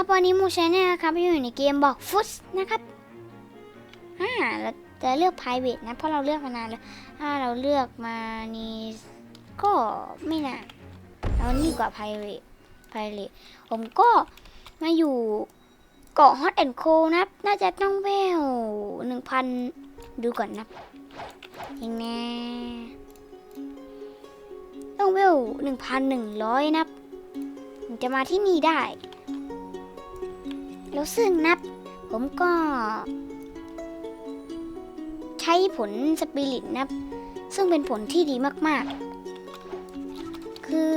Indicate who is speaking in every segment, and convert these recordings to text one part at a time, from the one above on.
Speaker 1: ครับวันนี้มูชแนลนะครับอยู่ในเกมบอกฟุตนะครับอ่าเราจะเลือก private นะเพราะเราเลือกมานานแล้วถ้าเราเลือกมานี่ก็ไม่นานเอานี่กว่า private private ผมก็มาอยู่เกาะ Hot and Cold นะครับน่าจะต้องเวลหนึ่งพันดูก่อนนะยังแน่ต้องเวลหนึ่งพันหนึ่งร้อยนะจะมาที่นี่ได้ แล้วซึ่งนับ ผมก็ ใช้ผลสปิริตนับ ซึ่งเป็นผลที่ดีมากๆ คือ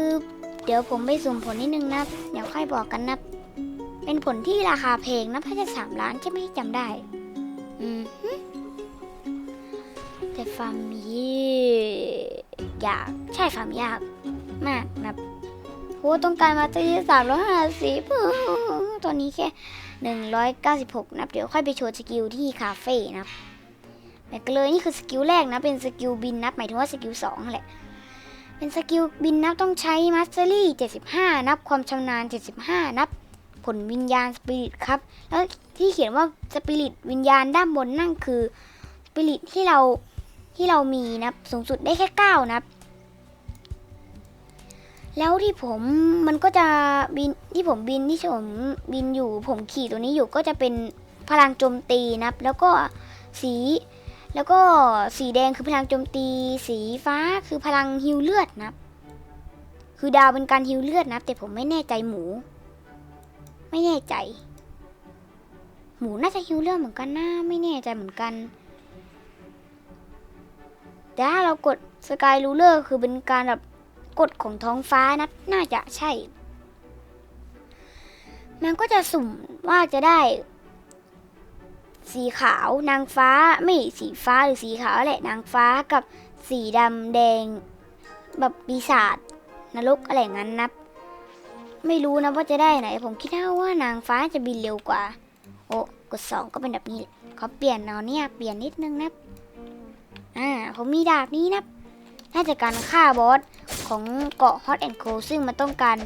Speaker 1: เดี๋ยวผมไปสุ่มผลนิดนึงนะเดี๋ยวค่อยบอกกันนะเป็นผลที่ราคาแพลงนะถ้าจะสามล้านใช่ไหมจำได้ อืมแต่ฟาร์มยาก ใช่ฟาร์มยาก มากนะ โหต้องการมาตีสามร้อยห้าสิบตอนนี้แค่หนึ่งร้อยเก้าสิบหกนะเดี๋ยวค่อยไปโชว์สกิลที่คาเฟ่นะแต่ก็เลยนี่คือสกิลแรกนะเป็นสกิลบินนับหมายถึงว่าสกิลสองแหละเป็นสกิลบินนับต้องใช้มาสเตอรี่75นับความชำนาญ75นับผลวิญญาณสปิริตครับ แล้วที่เขียนว่าสปิริตวิญญาณด้านบนนั่นคือสปิริตที่เราที่เรามีนับสูงสุดได้แค่9นับ แล้วที่ผมมันก็จะบินที่ผมบินที่ผมบินอยู่ ผมขี่ตัวนี้อยู่ก็จะเป็นพลังโจมตีนับ แล้วก็สี แล้วก็สีแดงคือพลังโจมตี สีฟ้าคือพลังฮิวเลือดนับ คือดาวเป็นการฮิวเลือดนับ แต่ผมไม่แน่ใจหมู ไม่แน่ใจ หมูน่าจะฮิวเลือดเหมือนกันนะไม่แน่ใจเหมือนกันแต่ถ้าเรากดสกายรูเลอร์คือเป็นการแบบ กดของท้องฟ้านะน่าจะใช่ มันก็จะสุ่มว่าจะได้ สีขาวนางฟ้าไม่สีฟ้าหรือสีขาวแหละนางฟ้ากับสีดำแดง แบบปีศาจนรกอะไรงั้นนับ ไม่รู้นะว่าจะได้ไหน ผมคิดว่านางฟ้าจะบินเร็วกว่า โอ้กดสองก็เป็นแบบนี้เขาเปลี่ยนเอาเนี่ยเปลี่ยนนิดนึงนะอ่าผมมีดาบนี้นะ น่าจะการฆ่าบอสของเกาะ Hot and Cold ซึ่งมันต้องการ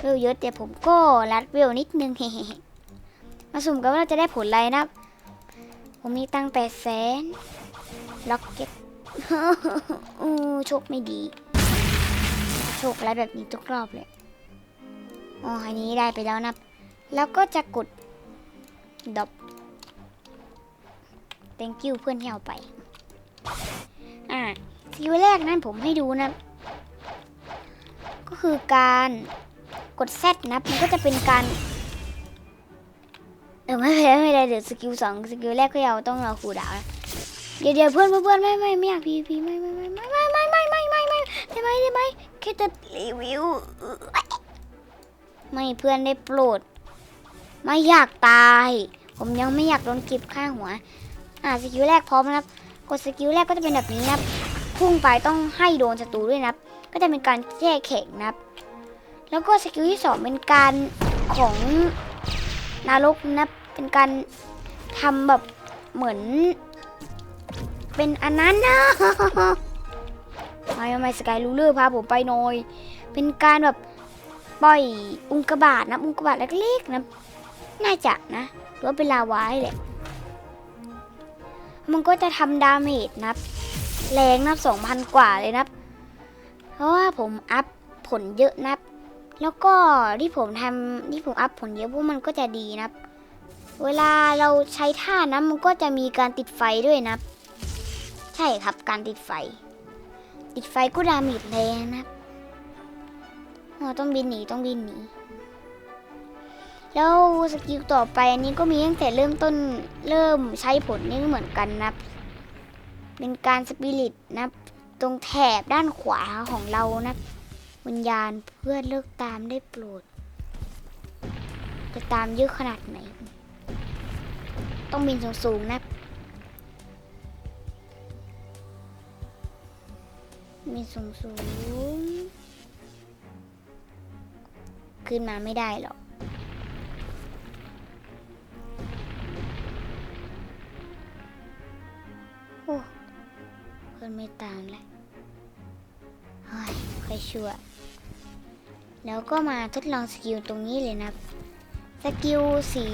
Speaker 1: เวลเยอะแต่ผมก็รัดเวลนิดนึงเฮ้มาสุ่มกันว่าเราจะได้ผลอะไรนะผมมีตังแปดแสนล็อกเก็ตอู้โชคไม่ดี โชคอะไรแบบนี้ทุกรอบเลยอ๋ออันนี้ได้ไปแล้วนะ แล้วก็จะกดดอบ thank you เพื่อนที่เอาไป อ่า สกิลแรกนั้นผมให้ดูนะ ก็คือการกด Z นะมันก็จะเป็นการเออไม่เป็นไรไม่เป็นไรเดี๋ยวสกิลสองสกิลแรกก็เอาต้องรอครูดาวนะเดี๋ยวเดี๋ยวเพื่อนเพื่อนไม่ไม่ไม่อยากพีพีไม่ไม่ไม่ไม่ไม่ไม่ไม่ไม่ไม่ไม่ได้ไหมได้ไหมแค่จะรีวิวไม่เพื่อนได้โปรด ไม่อยากตาย ผมยังไม่อยากโดนก็บข้างหัว อ่าสกิลแรกพร้อมนะครับกดสกิลแรกก็จะเป็นแบบนี้นะครับ พุ่งไปต้องให้โดนศัตรูด้วยนะครับ ก็จะเป็นการแก้แข็งนะครับ แล้วก็สกิลที่สองเป็นการของนรกนะเป็นการทำแบบเหมือน เป็นอันนั้นนะไม่ไม่สกายรูเลอร์พาผมไปหน่อย เป็นการแบบปล่อยอุงกาบาตนะอุงกาบาตเล็กๆนะน่าจะนะหรือว่าเป็นลาวายแหละ มันก็จะทำดาเมจนับ แรงนับสองพันกว่าเลยนับเพราะว่าผมอัพผลเยอะนับ แล้วก็ที่ผมทำที่ผมอัพผลเยอะเพราะมันก็จะดีนับเวลาเราใช้ท่านะมันก็จะมีการติดไฟด้วยนะใช่ครับการติดไฟ ติดไฟก็ดาเมจแรงนะอ๋อต้องบินหนีต้องบินหนีแล้วสกิลต่อไปอันนี้ก็มีตั้งแต่เริ่มต้นเริ่มใช้ผลนี่เหมือนกันนะ เป็นการสปิริตนะตรงแถบด้านขวาของเรานะวิญญาณเพื่อนเลิกตามได้โปรด จะตามเยอะขนาดไหน ต้องบินสูงๆนะบินสูงๆขึ้นมาไม่ได้หรอก ไม่ตามแล้วเฮ้ยค่อยชั่ว แล้วก็มาทดลองสกิลตรงนี้เลยนะสกิลสี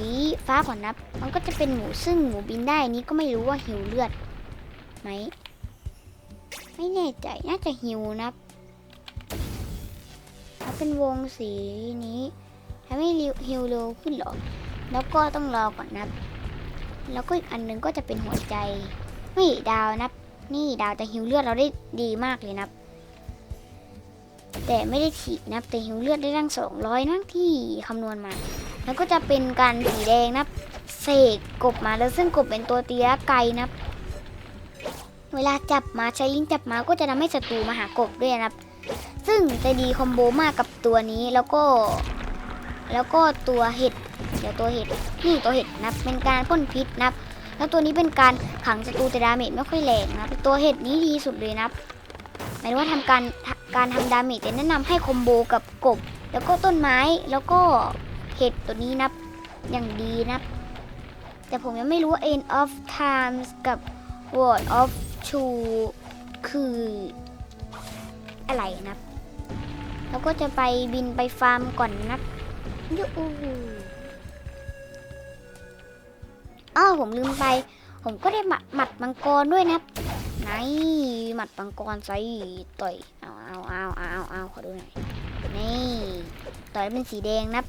Speaker 1: ฟ้าก่อนนับมันก็จะเป็นหมูซึ่งหมูบินได้นี้ก็ไม่รู้ว่าหิวเลือดไหม ไม่แน่ใจน่าจะหิวนับถ้าเป็นวงสีนี้ทำให้ฮิวเร็วขึ้นหรอ แล้วก็ต้องรอก่อนนับแล้วก็อีกอันหนึงก็จะเป็นหัวใจ ไม่ดาวนับ นี่ดาวจะฮิวเลือดเราได้ดีมากเลยนับแต่ไม่ได้ฉีดนับแต่ฮิวเลือดได้ตั้ง200นั่งที่คำนวณมา แล้วก็จะเป็นการสีแดงนับเสกกบมาแล้วซึ่งกบเป็นตัวเตี้ยไกลนับเวลาจับมาใช้ลิ้นจับมาก็จะทำให้ศัตรูมาหากบด้วยนะซึ่งจะดีคอมโบมากกับตัวนี้แล้วก็ แล้วก็ตัวเห็ดเดี๋ยวตัวเห็ดนี่ตัวเห็ดนับเป็นการพ่นพิษนับ แล้วตัวนี้เป็นการขังศัตรูแต่ดาเมจไม่ค่อยแรงนะครับตัวเห็ดนี้ดีสุดเลยนับหมายถึงว่าทำการการทำดาเมจแต่แนะนำให้คอมโบกับกบ แล้วก็ต้นไม้แล้วก็เห็ดตัวนี้นับอย่างดีนับแต่ผมยังไม่รู้ว่า end of times กับ word of true คืออะไรนับแล้วก็จะไปบินไปฟาร์มก่อนนับยู อูอ้าวผมลืมไป ผมก็ได้หมัดหมัดมังกรด้วยนะไหนหมัดมังกรใส่ต่อยเอาเอาเอาเอาเอาเอาขอดูหน่อยนี่ต่อยเป็นสีแดงนับ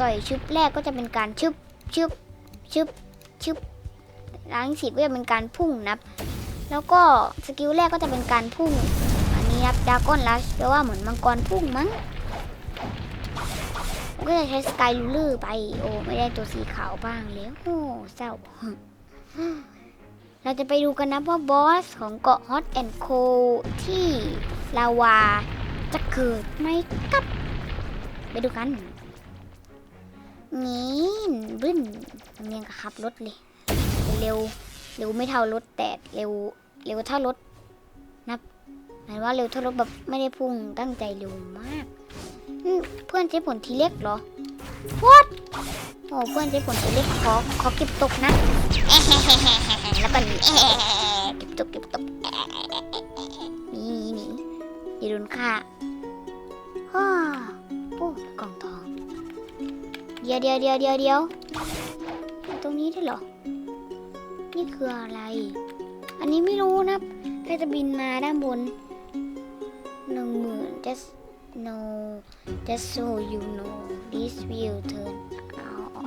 Speaker 1: ต่อยชึบแรกก็จะเป็นการชึบชึบชึบชึบล้างสีก็จะเป็นการพุ่งนับแล้วก็สกิลแรกก็จะเป็นการพุ่ง อันนี้นับดากอนลัชแปลว่าเหมือนมังกรพุ่งมั้ง ก็จะใช้สกายลูเลอร์ไปโอไม่ได้ตัวสีขาวบ้างเลยโอ้เศร้า เราจะไปดูกันนะว่าบอสของเกาะฮอตแอนด์โคที่ลาวาจะเกิดไหมครับ ไปดูกันนี่บึ้นเมียงขับรถเลย เร็วเร็วไม่เท่ารถแต่เร็วเร็วเท่ารถนับหมายว่าเร็วเท่ารถแบบไม่ได้พุ่งตั้งใจเร็วมาก เพื่อนใช้ผลทีเล็กเหรอ What โอ้เพื่อนใช้ผลทีเล็กขอขอเก็บตกนะแล้วก็นีเก็บตกเก็บตกนี่นี่อย่าโดนฆ่าฮ่าโอ้กล่องทอง เดี๋ยวเดี๋ยวเดี๋ยวเดี๋ยวเดี๋ยวตรงนี้ได้เหรอ นี่คืออะไร อันนี้ไม่รู้นะแค่จะบินมาด้านบนหนึ่งหมื่น just no just so you know this will turn out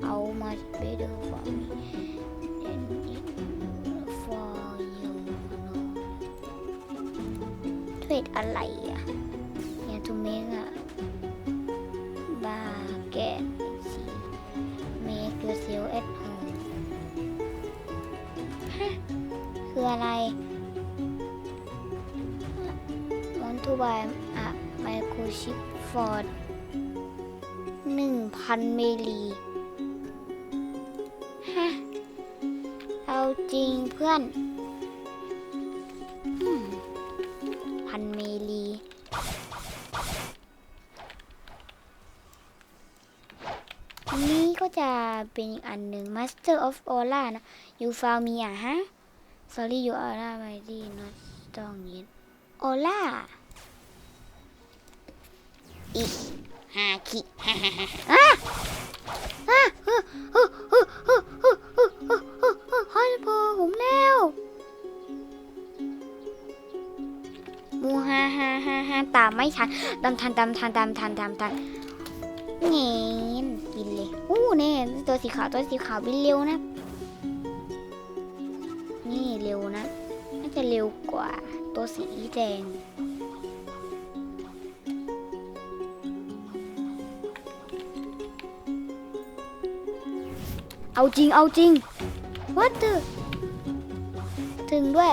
Speaker 1: how much better for me than it for you know เทรดอะไรอะเนี่ย to make อะ bargain see make yourself at home ฮะคืออะไร want to buy a microchip for 1,000เมลีฮะเอาจริงเพื่อนอืมพันเมลีอันนี้ก็จะเป็นอีกอันหนึ่ง Master of Aura นะ You found me อะฮะ Sorry you Aura my d not strong yet Aura อิฮาคิฮ่าฮ่าฮ่าฮ่าฮ่าพอผมแล้วมูฮ่าฮ่าฮ่าฮ่าตามไม่ทันตามทันตามทันตามทันตามทันเงี้ยกินเลยอู้เน่ตัวสีขาวตัวสีขาวบินเร็วนะ นี่เร็วนะน่าจะเร็วกว่าตัวสีแดง เอาจริงเอาจริงวัดตึถึงด้วย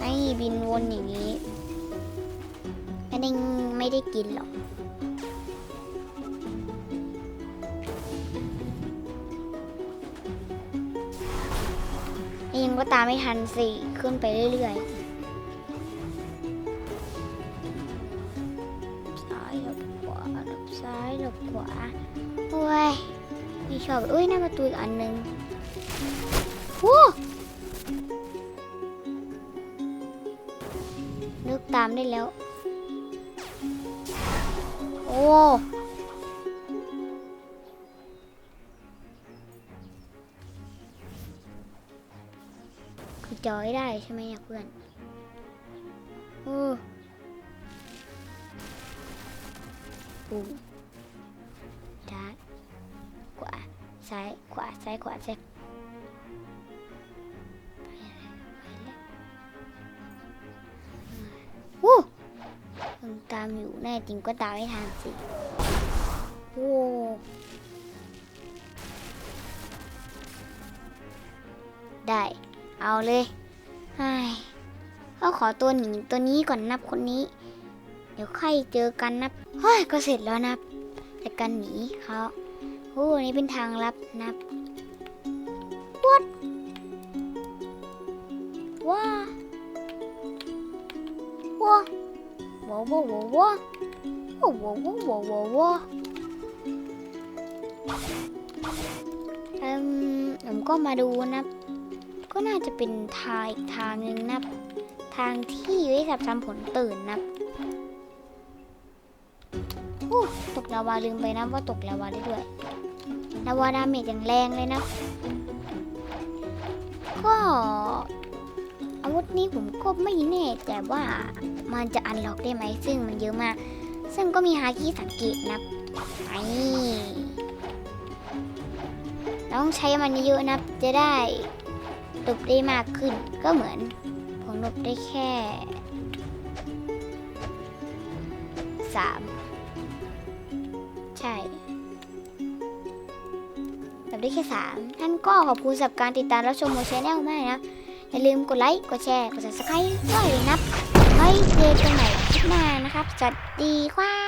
Speaker 1: นี่บินวนอย่างนี้ไม่ได้ไม่ได้กินหรอกยังก็ตามไม่ทันสิ ขึ้นไปเรื่อยๆ ที่ชอบเอ้ยหน้าประตูอีกอันหนึ่งโอ้นึกตามได้แล้ว โอ้คืจอยได้ใช่ไหมเพื่อนโอ้ปุ้ วาซ้ายขวาซ้ายวู้ยังตามอยู่แน่จริงก็ตามไม่ทันสิโอ้ได้ เอาเลยไอ้ก็ขอตัวหนีตัวนี้ก่อนนับคนนี้ เดี๋ยวใครเจอกันนับเฮ้ยก็เสร็จแล้วนับ แต่การหนีเขาโอ้นนี้เป็นทางลับนับ ว้าว้าว้าว้าว้าว้าว้าว้าว้าว้าเอืมผมก็มาดูนับก็น่าจะเป็นทางอีกทางหนึ่งนับทางที่ไว้สับทำผลตื่นนับโอ้ตกลาวาลืมไปนะว่าตกลาวาได้ด้วยลาวาดาเมจอย่างแรงเลยนะ ก็ นี้ผมก็ไม่แน่แต่ว่ามันจะอันล็อกได้ไหมซึ่งมันเยอะมาก ซึ่งก็มีฮาคิสังเกตนับไอเราต้องใช้มันเยอะนับจะได้ตบได้มากขึ้นก็เหมือนผมลบได้แค่สามใช่ลบได้แค่สามท่านก็ขอบคุณสำหรับการติดตามรับชมโมชแนลมากนะ อย่าลืมกดไลค์ กดแชร์ กด subscribe ด้วยนะครับไว้เจอกันใหม่คลิปหน้านะครับ สวัสดีครับ